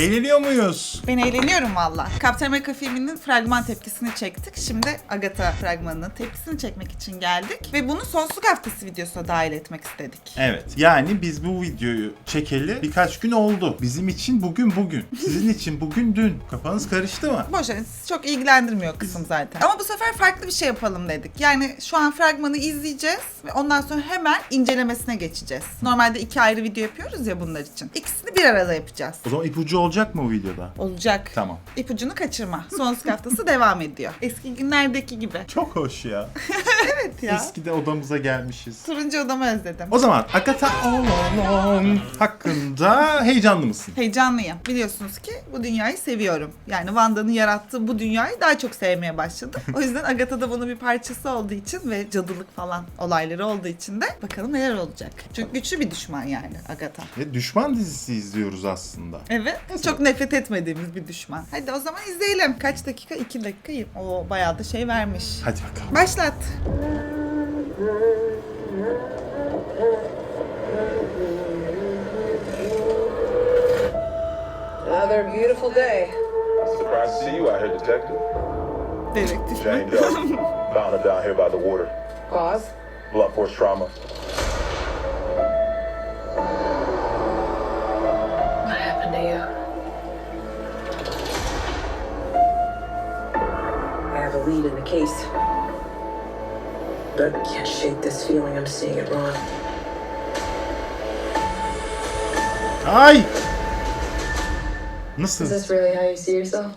Eğleniyor muyuz? Ben eğleniyorum valla. Captain America filminin fragman tepkisini çektik. Şimdi Agatha fragmanının tepkisini çekmek için geldik. Ve bunu sonsuzluk haftası videosuna dahil etmek istedik. Evet. Yani biz bu videoyu çekeli birkaç gün oldu. Bizim için bugün bugün. Sizin için bugün dün. Kafanız karıştı mı? Boş verin, sizi çok ilgilendirmiyor kısım zaten. Ama bu sefer farklı bir şey yapalım dedik. Yani şu an fragmanı izleyeceğiz ve ondan sonra hemen incelemesine geçeceğiz. Normalde iki ayrı video yapıyoruz ya bunlar için. İkisini bir arada yapacağız. O zaman ipucu olacak mı o videoda? Olacak. Tamam. İpucunu kaçırma. Sonsuzluk haftası devam ediyor. Eski günlerdeki gibi. Çok hoş ya. Evet ya. Eskide odamıza gelmişiz. Turuncu odamı özledim. O zaman Agatha All hakkında heyecanlı mısın? Heyecanlıyım. Biliyorsunuz ki bu dünyayı seviyorum. Yani Wanda'nın yarattığı bu dünyayı daha çok sevmeye başladım. O yüzden Agatha da bunun bir parçası olduğu için ve cadılık falan olayları olduğu için de bakalım neler olacak. Çünkü güçlü bir düşman yani Agatha. Ve düşman dizisi izliyoruz aslında. Evet. Çok nefret etmediğimiz bir düşman. Hadi o zaman izleyelim. Kaç dakika? 2 dakika. O bayağı da şey vermiş. Hadi bakalım. Başlat. Another beautiful day. Surprised to see you out here, Detective. Dedektif. Jane Doe. Found her down here by the water. Pause. Blunt force trauma. Lead in the case. But I can't shake this feeling I'm seeing it wrong. Ay! Is Nasıl? this really how you see yourself?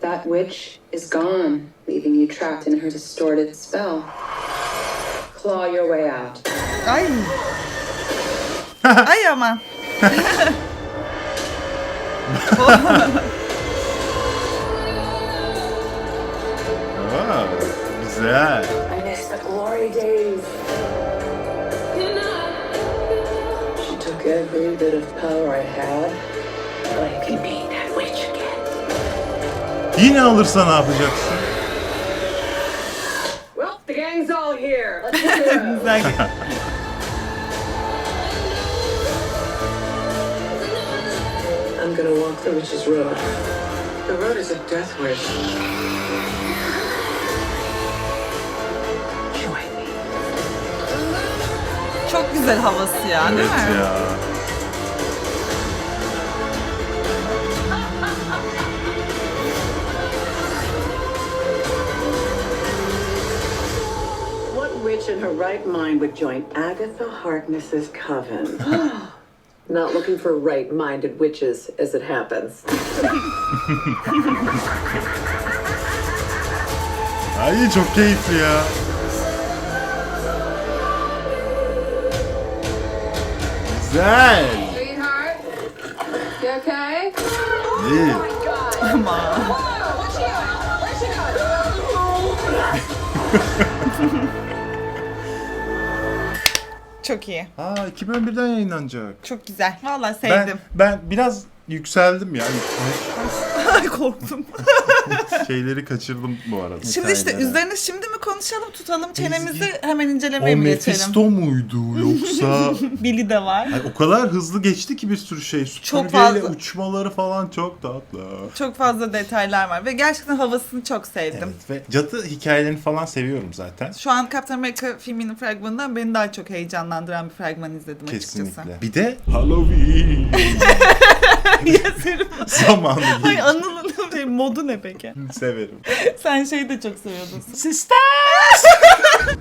That witch is gone, leaving you trapped in her distorted spell. Claw your way out. Ay. Ay aman. Güzel. I miss the glory days. She took every bit of power I had, but I can be that witch again. Yine alırsa ne yapacaksın? Well, the gang's all here. Let's hit the. Güzel. I'm gonna walk the witch's road. The road is a death wish. Güzel havası ya değil Evet ya. What witch in her right mind would join Agatha Harkness's coven? Not looking for right-minded witches, as it happens. Ay çok keyifli ya. Güzel. Sweetheart, you okay? İyi. Çok iyi. Aa 2011'den yayınlanacak. Çok güzel. Vallahi Ben, sevdim. ben biraz yükseldim ya. Ay korktum. Şeyleri kaçırdım bu arada. Şimdi işte Hikayeleri. üzerine şimdi mi konuşalım tutalım çenemizi hemen O incelemeye mi geçelim? Mephisto muydu yoksa? Billy de var. Ay, o kadar hızlı geçti ki bir sürü şey. Çok fazla. uçmaları falan çok tatlı. Çok fazla detaylar var ve gerçekten havasını çok sevdim. Evet ve cadı hikayelerini falan seviyorum zaten. Şu an Captain America filminin fragmanından beni daha çok heyecanlandıran bir fragman izledim Kesinlikle. açıkçası. Bir de Halloween Yazarım. zamanı Ay değil. Şey, modu ne peki? Severim. Sen şeyi de çok seviyordun. Sisters!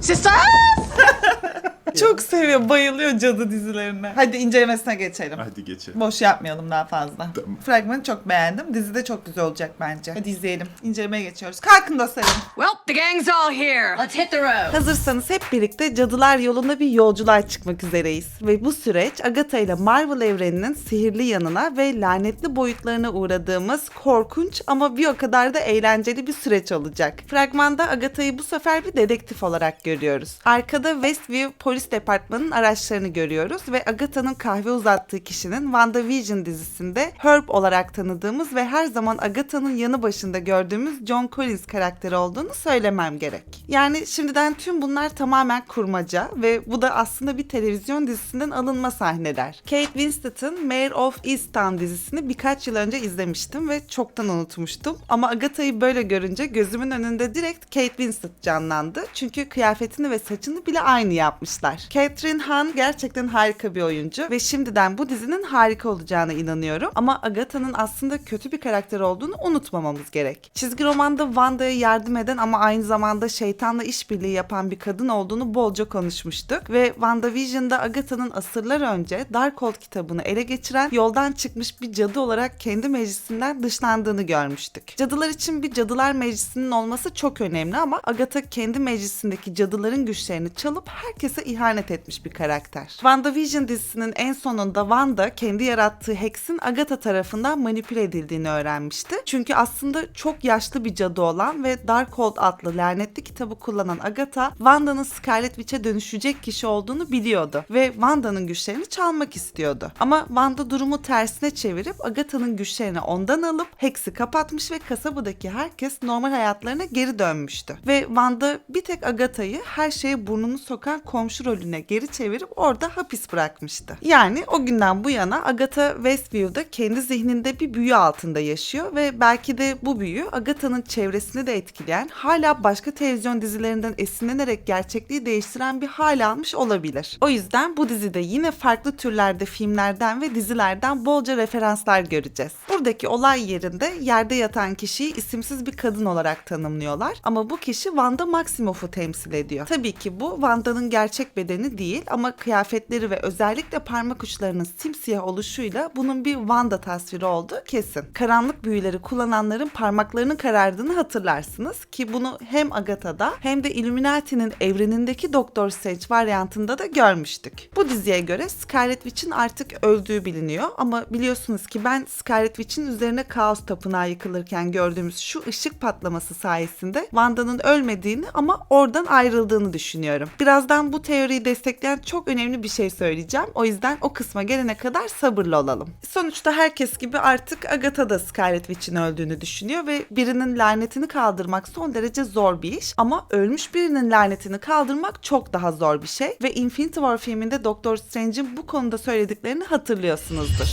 Çok seviyor, bayılıyor cadı dizilerine. Hadi incelemesine geçelim. Hadi geçelim. Boş yapmayalım daha fazla. Tamam. Fragmanı çok beğendim. Dizi de çok güzel olacak bence. Hadi izleyelim. İncelemeye geçiyoruz. Kalkın dostlarım. Well, the gang's all here. Let's hit the road. Hazırsanız hep birlikte cadılar yolunda bir yolculuğa çıkmak üzereyiz. Ve bu süreç Agatha ile Marvel evreninin sihirli yanına ve lanetli boyutlarına uğradığımız korkunç ama bir o kadar da eğlenceli bir süreç olacak. Fragmanda Agatha'yı bu sefer bir dedektif olarak görüyoruz. Arkada Westview polis polis departmanının araçlarını görüyoruz ve Agatha'nın kahve uzattığı kişinin WandaVision dizisinde Herb olarak tanıdığımız ve her zaman Agatha'nın yanı başında gördüğümüz John Collins karakteri olduğunu söylemem gerek. Yani şimdiden tüm bunlar tamamen kurmaca ve bu da aslında bir televizyon dizisinden alınma sahneler. Kate Winslet'ın Mayor of Easttown dizisini birkaç yıl önce izlemiştim ve çoktan unutmuştum. Ama Agatha'yı böyle görünce gözümün önünde direkt Kate Winslet canlandı. Çünkü kıyafetini ve saçını bile aynı yapmışlar. Catherine Hahn gerçekten harika bir oyuncu ve şimdiden bu dizinin harika olacağına inanıyorum. Ama Agatha'nın aslında kötü bir karakter olduğunu unutmamamız gerek. Çizgi romanda Wanda'ya yardım eden ama aynı zamanda şeytanla işbirliği yapan bir kadın olduğunu bolca konuşmuştuk ve WandaVision'da Agatha'nın asırlar önce Darkhold kitabını ele geçiren yoldan çıkmış bir cadı olarak kendi meclisinden dışlandığını görmüştük. Cadılar için bir cadılar meclisinin olması çok önemli ama Agatha kendi meclisindeki cadıların güçlerini çalıp herkese ihanet etmiş bir karakter. WandaVision dizisinin en sonunda Wanda kendi yarattığı Hex'in Agatha tarafından manipüle edildiğini öğrenmişti. Çünkü aslında çok yaşlı bir cadı olan ve Darkhold adlı lanetli kitabı kullanan Agatha, Wanda'nın Scarlet Witch'e dönüşecek kişi olduğunu biliyordu ve Wanda'nın güçlerini çalmak istiyordu. Ama Wanda durumu tersine çevirip Agatha'nın güçlerini ondan alıp Hex'i kapatmış ve kasabadaki herkes normal hayatlarına geri dönmüştü. Ve Wanda bir tek Agatha'yı her şeye burnunu sokan komşu rolüne geri çevirip orada hapis bırakmıştı. Yani o günden bu yana Agatha Westview'da kendi zihninde bir büyü altında yaşıyor ve belki de bu büyü Agatha'nın çevresini de etkileyen, hala başka televizyon dizilerinden esinlenerek gerçekliği değiştiren bir hal almış olabilir. O yüzden bu dizide yine farklı türlerde filmlerden ve dizilerden bolca referanslar göreceğiz. Buradaki olay yerinde yerde yatan kişiyi isimsiz bir kadın olarak tanımlıyorlar ama bu kişi Wanda Maximoff'u temsil ediyor. Tabii ki bu Wanda'nın gerçek bedeni değil ama kıyafetleri ve özellikle parmak uçlarının simsiyah oluşuyla bunun bir Wanda tasviri olduğu kesin. Karanlık büyüleri kullananların parmaklarının karardığını hatırlarsınız ki bunu hem Agatha'da hem de Illuminati'nin evrenindeki Doktor Strange varyantında da görmüştük. Bu diziye göre Scarlet Witch'in artık öldüğü biliniyor ama biliyorsunuz ki ben Scarlet Witch'in üzerine kaos tapınağı yıkılırken gördüğümüz şu ışık patlaması sayesinde Wanda'nın ölmediğini ama oradan ayrıldığını düşünüyorum. Birazdan bu teoriyi destekleyen çok önemli bir şey söyleyeceğim. O yüzden o kısma gelene kadar sabırlı olalım. Sonuçta herkes gibi artık Agatha da Scarlet Witch'in öldüğünü düşünüyor ve birinin lanetini kaldırmak son derece zor bir iş ama ölmüş birinin lanetini kaldırmak çok daha zor bir şey ve Infinity War filminde Doctor Strange'in bu konuda söylediklerini hatırlıyorsunuzdur.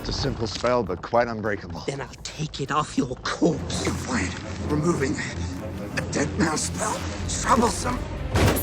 It's a simple spell, but quite unbreakable. Then I'll take it off your corpse. Wait, removing a dead man's spell? Troublesome.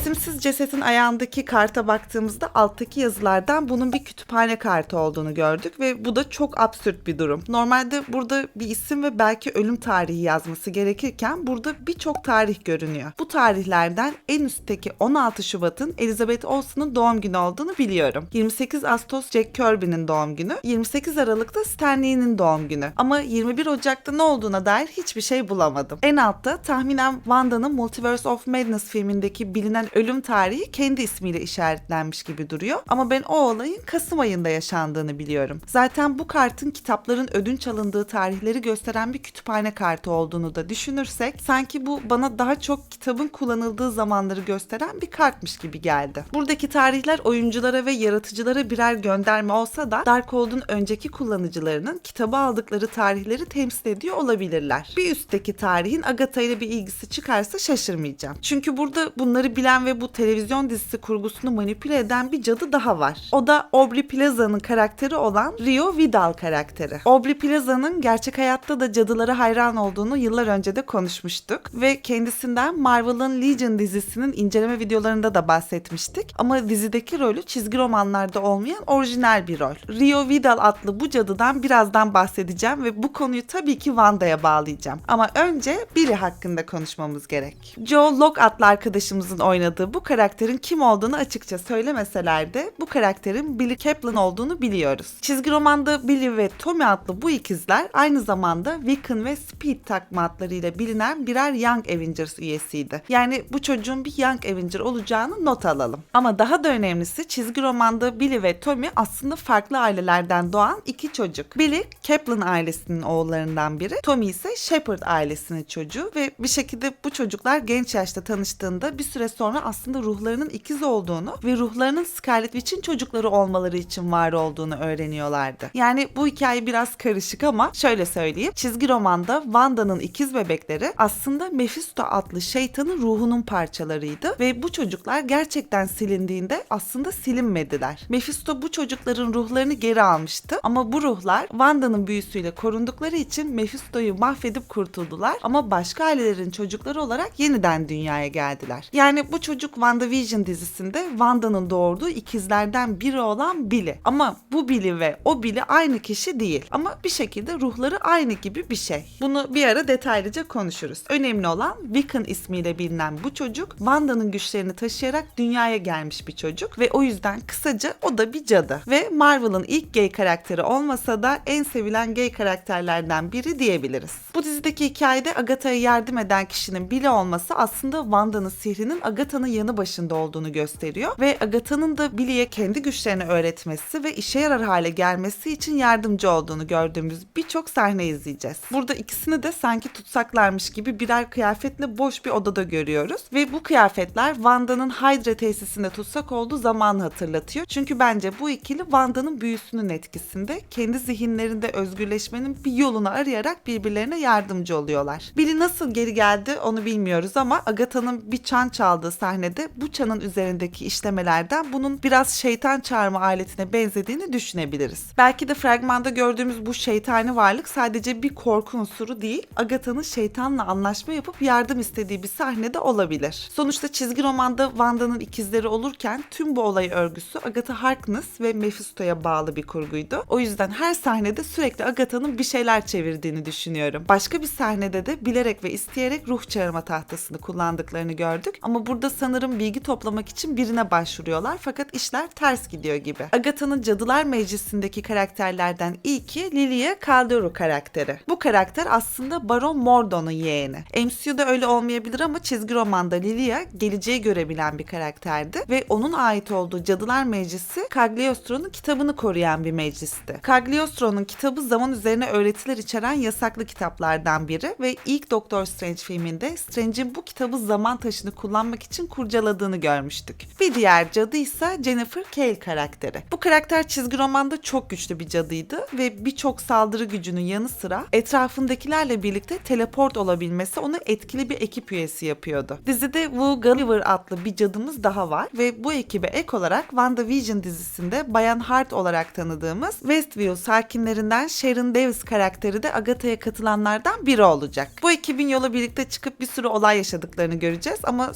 İsimsiz cesetin ayağındaki karta baktığımızda alttaki yazılardan bunun bir kütüphane kartı olduğunu gördük ve bu da çok absürt bir durum. Normalde burada bir isim ve belki ölüm tarihi yazması gerekirken burada birçok tarih görünüyor. Bu tarihlerden en üstteki 16 Şubat'ın Elizabeth Olsen'ın doğum günü olduğunu biliyorum. 28 Ağustos Jack Kirby'nin doğum günü, 28 Aralık'ta Stan Lee'nin doğum günü. Ama 21 Ocak'ta ne olduğuna dair hiçbir şey bulamadım. En altta tahminen Wanda'nın Multiverse of Madness filmindeki bilinen ölüm tarihi kendi ismiyle işaretlenmiş gibi duruyor. Ama ben o olayın Kasım ayında yaşandığını biliyorum. Zaten bu kartın kitapların ödünç alındığı tarihleri gösteren bir kütüphane kartı olduğunu da düşünürsek sanki bu bana daha çok kitabın kullanıldığı zamanları gösteren bir kartmış gibi geldi. Buradaki tarihler oyunculara ve yaratıcılara birer gönderme olsa da Darkhold'un önceki kullanıcılarının kitabı aldıkları tarihleri temsil ediyor olabilirler. Bir üstteki tarihin Agatha ile bir ilgisi çıkarsa şaşırmayacağım. Çünkü burada bunları bilen ve bu televizyon dizisi kurgusunu manipüle eden bir cadı daha var. O da Aubrey Plaza'nın karakteri olan Rio Vidal karakteri. Aubrey Plaza'nın gerçek hayatta da cadılara hayran olduğunu yıllar önce de konuşmuştuk ve kendisinden Marvel'ın Legion dizisinin inceleme videolarında da bahsetmiştik. Ama dizideki rolü çizgi romanlarda olmayan orijinal bir rol. Rio Vidal adlı bu cadıdan birazdan bahsedeceğim ve bu konuyu tabii ki Wanda'ya bağlayacağım. Ama önce Billy hakkında konuşmamız gerek. Joe Locke adlı arkadaşımızın oynadığı bu karakterin kim olduğunu açıkça söylemeseler de bu karakterin Billy Kaplan olduğunu biliyoruz. Çizgi romanda Billy ve Tommy adlı bu ikizler aynı zamanda Wiccan ve Speed takma adlarıyla bilinen birer Young Avengers üyesiydi. Yani bu çocuğun bir Young Avenger olacağını not alalım. Ama daha da önemlisi çizgi romanda Billy ve Tommy aslında farklı ailelerden doğan iki çocuk. Billy Kaplan ailesinin oğullarından biri, Tommy ise Shepard ailesinin çocuğu ve bir şekilde bu çocuklar genç yaşta tanıştığında bir süre sonra Aslında ruhlarının ikiz olduğunu ve ruhlarının Scarlet Witch'in çocukları olmaları için var olduğunu öğreniyorlardı. Yani bu hikaye biraz karışık ama şöyle söyleyeyim. Çizgi romanda Wanda'nın ikiz bebekleri aslında Mephisto adlı şeytanın ruhunun parçalarıydı ve bu çocuklar gerçekten silindiğinde aslında silinmediler. Mephisto bu çocukların ruhlarını geri almıştı ama bu ruhlar Wanda'nın büyüsüyle korundukları için Mephisto'yu mahvedip kurtuldular ama başka ailelerin çocukları olarak yeniden dünyaya geldiler. Yani bu çocuk WandaVision dizisinde Wanda'nın doğurduğu ikizlerden biri olan Billy. Ama bu Billy ve o Billy aynı kişi değil. Ama bir şekilde ruhları aynı gibi bir şey. Bunu bir ara detaylıca konuşuruz. Önemli olan Wiccan ismiyle bilinen bu çocuk Wanda'nın güçlerini taşıyarak dünyaya gelmiş bir çocuk ve o yüzden kısaca o da bir cadı. Ve Marvel'ın ilk gay karakteri olmasa da en sevilen gay karakterlerden biri diyebiliriz. Bu dizideki hikayede Agatha'ya yardım eden kişinin Billy olması aslında Wanda'nın sihrinin Agatha'nın yanı başında olduğunu gösteriyor ve Agatha'nın da Billy'ye kendi güçlerini öğretmesi ve işe yarar hale gelmesi için yardımcı olduğunu gördüğümüz birçok sahne izleyeceğiz. Burada ikisini de sanki tutsaklarmış gibi birer kıyafetle boş bir odada görüyoruz ve bu kıyafetler Wanda'nın Hydra tesisinde tutsak olduğu zamanı hatırlatıyor. Çünkü bence bu ikili Wanda'nın büyüsünün etkisinde kendi zihinlerinde özgürleşmenin bir yolunu arayarak birbirlerine yardımcı oluyorlar. Billy nasıl geri geldi onu bilmiyoruz ama Agatha'nın bir çan çaldığı sahnede bu çanın üzerindeki işlemelerden bunun biraz şeytan çağırma aletine benzediğini düşünebiliriz. Belki de fragmanda gördüğümüz bu şeytani varlık sadece bir korku unsuru değil, Agatha'nın şeytanla anlaşma yapıp yardım istediği bir sahnede olabilir. Sonuçta çizgi romanda Wanda'nın ikizleri olurken tüm bu olay örgüsü Agatha Harkness ve Mephisto'ya bağlı bir kurguydu. O yüzden her sahnede sürekli Agatha'nın bir şeyler çevirdiğini düşünüyorum. Başka bir sahnede de bilerek ve isteyerek ruh çağırma tahtasını kullandıklarını gördük. Ama burada sanırım bilgi toplamak için birine başvuruyorlar fakat işler ters gidiyor gibi. Agatha'nın Cadılar Meclisi'ndeki karakterlerden ilki Lilia Caldero karakteri. Bu karakter aslında Baron Mordon'un yeğeni. MCU'da öyle olmayabilir ama çizgi romanda Lilia geleceği görebilen bir karakterdi ve onun ait olduğu Cadılar Meclisi Cagliostro'nun kitabını koruyan bir meclisti. Cagliostro'nun kitabı zaman üzerine öğretiler içeren yasaklı kitaplardan biri ve ilk Doctor Strange filminde Strange'in bu kitabı zaman taşını kullanmak için kurcaladığını görmüştük. Bir diğer cadı ise Jennifer Cale karakteri. Bu karakter çizgi romanda çok güçlü bir cadıydı ve birçok saldırı gücünün yanı sıra etrafındakilerle birlikte teleport olabilmesi onu etkili bir ekip üyesi yapıyordu. Dizide Wu Gulliver adlı bir cadımız daha var ve bu ekibe ek olarak WandaVision dizisinde Bayan Hart olarak tanıdığımız Westview sakinlerinden Sharon Davis karakteri de Agatha'ya katılanlardan biri olacak. Bu ekibin yola birlikte çıkıp bir sürü olay yaşadıklarını göreceğiz ama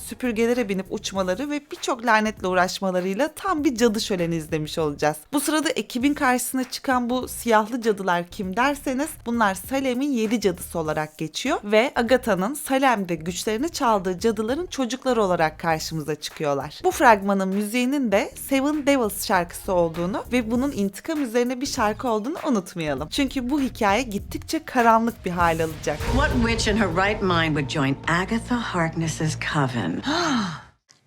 süpürgelere binip uçmaları ve birçok lanetle uğraşmalarıyla tam bir cadı şöleni izlemiş olacağız. Bu sırada ekibin karşısına çıkan bu siyahlı cadılar kim derseniz bunlar Salem'in yedi cadısı olarak geçiyor ve Agatha'nın Salem'de güçlerini çaldığı cadıların çocukları olarak karşımıza çıkıyorlar. Bu fragmanın müziğinin de Seven Devils şarkısı olduğunu ve bunun intikam üzerine bir şarkı olduğunu unutmayalım. Çünkü bu hikaye gittikçe karanlık bir hal alacak. What witch in her right mind would join Agatha Harkness's coven?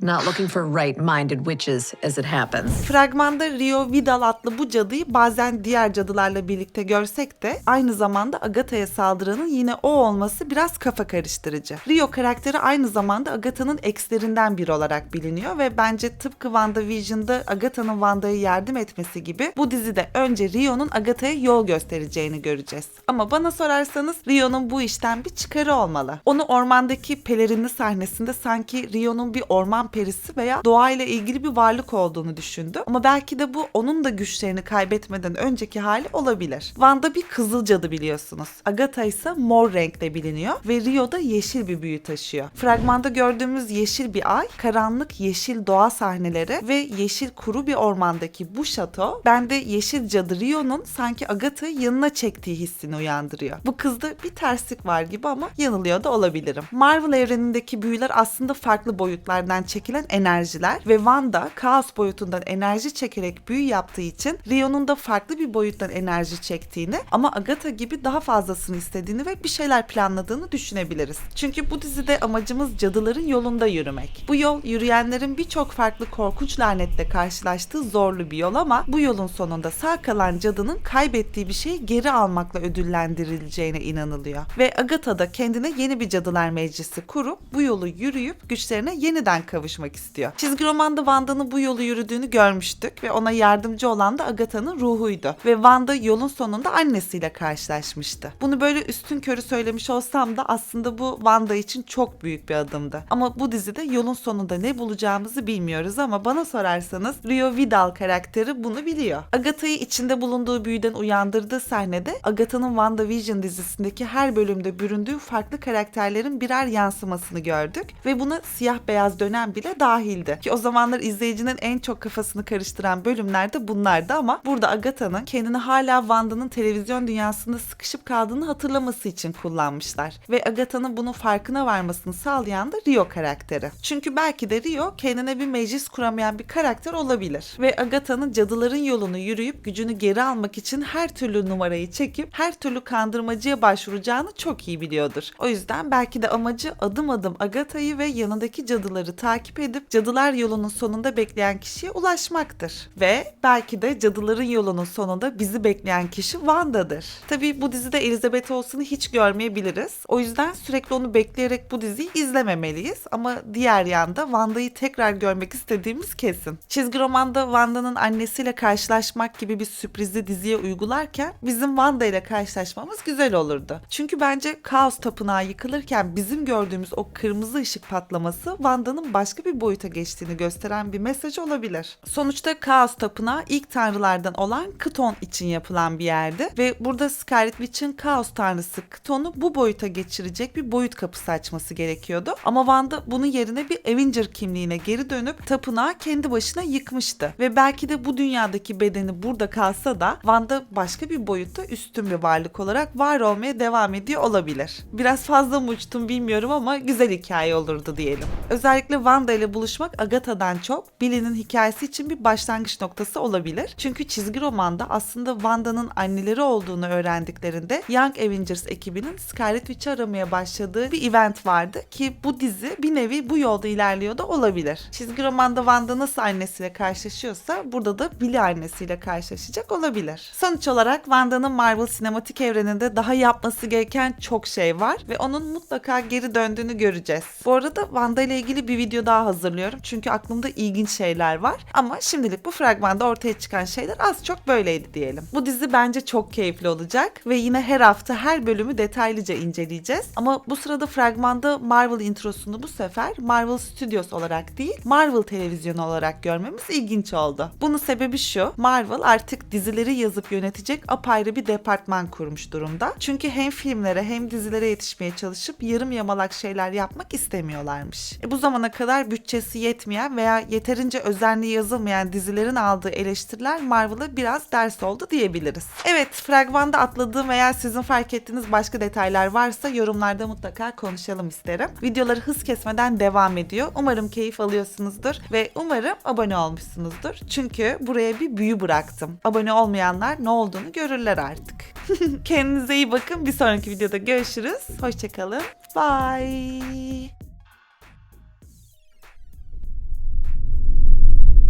Not looking for right-minded witches as it happens. Fragmanda Rio Vidal adlı bu cadıyı bazen diğer cadılarla birlikte görsek de aynı zamanda Agatha'ya saldıranın yine o olması biraz kafa karıştırıcı. Rio karakteri aynı zamanda Agatha'nın ekslerinden biri olarak biliniyor ve bence tıpkı WandaVision'da Agatha'nın Wanda'ya yardım etmesi gibi bu dizide önce Rio'nun Agatha'ya yol göstereceğini göreceğiz. Ama bana sorarsanız Rio'nun bu işten bir çıkarı olmalı. Onu ormandaki pelerinli sahnesinde sanki Rio'nun bir orman perisi veya doğayla ilgili bir varlık olduğunu düşündü. Ama belki de bu onun da güçlerini kaybetmeden önceki hali olabilir. Wanda bir kızıl cadı biliyorsunuz. Agatha ise mor renkle biliniyor ve Rio da yeşil bir büyü taşıyor. Fragmanda gördüğümüz yeşil bir ay, karanlık yeşil doğa sahneleri ve yeşil kuru bir ormandaki bu şato bende yeşil cadı Rio'nun sanki Agatha'yı yanına çektiği hissini uyandırıyor. Bu kızda bir terslik var gibi ama yanılıyor da olabilirim. Marvel evrenindeki büyüler aslında farklı boyutlardan çekilen enerjiler ve Wanda kaos boyutundan enerji çekerek büyü yaptığı için Rio'nun da farklı bir boyuttan enerji çektiğini ama Agatha gibi daha fazlasını istediğini ve bir şeyler planladığını düşünebiliriz. Çünkü bu dizide amacımız cadıların yolunda yürümek. Bu yol yürüyenlerin birçok farklı korkunç lanetle karşılaştığı zorlu bir yol ama bu yolun sonunda sağ kalan cadının kaybettiği bir şeyi geri almakla ödüllendirileceğine inanılıyor. Ve Agatha da kendine yeni bir cadılar meclisi kurup bu yolu yürüyüp güçlerine yeniden kavuşacak kavuşmak istiyor. Çizgi romanda Wanda'nın bu yolu yürüdüğünü görmüştük ve ona yardımcı olan da Agatha'nın ruhuydu. Ve Wanda yolun sonunda annesiyle karşılaşmıştı. Bunu böyle üstün körü söylemiş olsam da aslında bu Wanda için çok büyük bir adımdı. Ama bu dizide yolun sonunda ne bulacağımızı bilmiyoruz ama bana sorarsanız Rio Vidal karakteri bunu biliyor. Agatha'yı içinde bulunduğu büyüden uyandırdığı sahnede Agatha'nın WandaVision dizisindeki her bölümde büründüğü farklı karakterlerin birer yansımasını gördük ve buna siyah beyaz dönem bile dahildi. Ki o zamanlar izleyicinin en çok kafasını karıştıran bölümler de bunlardı ama burada Agatha'nın kendini hala Wanda'nın televizyon dünyasında sıkışıp kaldığını hatırlaması için kullanmışlar. Ve Agatha'nın bunun farkına varmasını sağlayan da Rio karakteri. Çünkü belki de Rio kendine bir meclis kuramayan bir karakter olabilir. Ve Agatha'nın cadıların yolunu yürüyüp gücünü geri almak için her türlü numarayı çekip her türlü kandırmacıya başvuracağını çok iyi biliyordur. O yüzden belki de amacı adım adım Agatha'yı ve yanındaki cadıları takip edip cadılar yolunun sonunda bekleyen kişiye ulaşmaktır. Ve belki de cadıların yolunun sonunda bizi bekleyen kişi Wanda'dır. Tabii bu dizide Elizabeth Olsen'ı hiç görmeyebiliriz. O yüzden sürekli onu bekleyerek bu diziyi izlememeliyiz. Ama diğer yanda Wanda'yı tekrar görmek istediğimiz kesin. Çizgi romanda Wanda'nın annesiyle karşılaşmak gibi bir sürprizi diziye uygularken bizim Wanda ile karşılaşmamız güzel olurdu. Çünkü bence Kaos Tapınağı yıkılırken bizim gördüğümüz o kırmızı ışık patlaması Wanda'nın başka bir boyuta geçtiğini gösteren bir mesaj olabilir. Sonuçta Kaos Tapınağı ilk tanrılardan olan Kton için yapılan bir yerdi ve burada Scarlet Witch'in Kaos tanrısı Kton'u bu boyuta geçirecek bir boyut kapısı açması gerekiyordu. Ama Wanda bunun yerine bir Avenger kimliğine geri dönüp tapınağı kendi başına yıkmıştı. Ve belki de bu dünyadaki bedeni burada kalsa da Wanda başka bir boyutta üstün bir varlık olarak var olmaya devam ediyor olabilir. Biraz fazla mı uçtum bilmiyorum ama güzel hikaye olurdu diyelim. Özellikle Wanda ile buluşmak Agatha'dan çok Billy'nin hikayesi için bir başlangıç noktası olabilir. Çünkü çizgi romanda aslında Wanda'nın anneleri olduğunu öğrendiklerinde Young Avengers ekibinin Scarlet Witch'i aramaya başladığı bir event vardı ki bu dizi bir nevi bu yolda ilerliyor da olabilir. Çizgi romanda Wanda nasıl annesiyle karşılaşıyorsa burada da Billy annesiyle karşılaşacak olabilir. Sonuç olarak Wanda'nın Marvel sinematik evreninde daha yapması gereken çok şey var ve onun mutlaka geri döndüğünü göreceğiz. Bu arada Wanda ile ilgili bir video daha hazırlıyorum çünkü aklımda ilginç şeyler var ama şimdilik bu fragmanda ortaya çıkan şeyler az çok böyleydi diyelim. Bu dizi bence çok keyifli olacak ve yine her hafta her bölümü detaylıca inceleyeceğiz. Ama bu sırada fragmanda Marvel introsunu bu sefer Marvel Studios olarak değil Marvel televizyonu olarak görmemiz ilginç oldu. Bunun sebebi şu Marvel artık dizileri yazıp yönetecek apayrı bir departman kurmuş durumda. Çünkü hem filmlere hem dizilere yetişmeye çalışıp yarım yamalak şeyler yapmak istemiyorlarmış. E bu zamana kadar bütçesi yetmeyen veya yeterince özenli yazılmayan dizilerin aldığı eleştiriler Marvel'a biraz ders oldu diyebiliriz. Evet, fragmanda atladığım veya sizin fark ettiğiniz başka detaylar varsa yorumlarda mutlaka konuşalım isterim. Videoları hız kesmeden devam ediyor. Umarım keyif alıyorsunuzdur ve umarım abone olmuşsunuzdur. Çünkü buraya bir büyü bıraktım. Abone olmayanlar ne olduğunu görürler artık. Kendinize iyi bakın. Bir sonraki videoda görüşürüz. Hoşçakalın. Bye.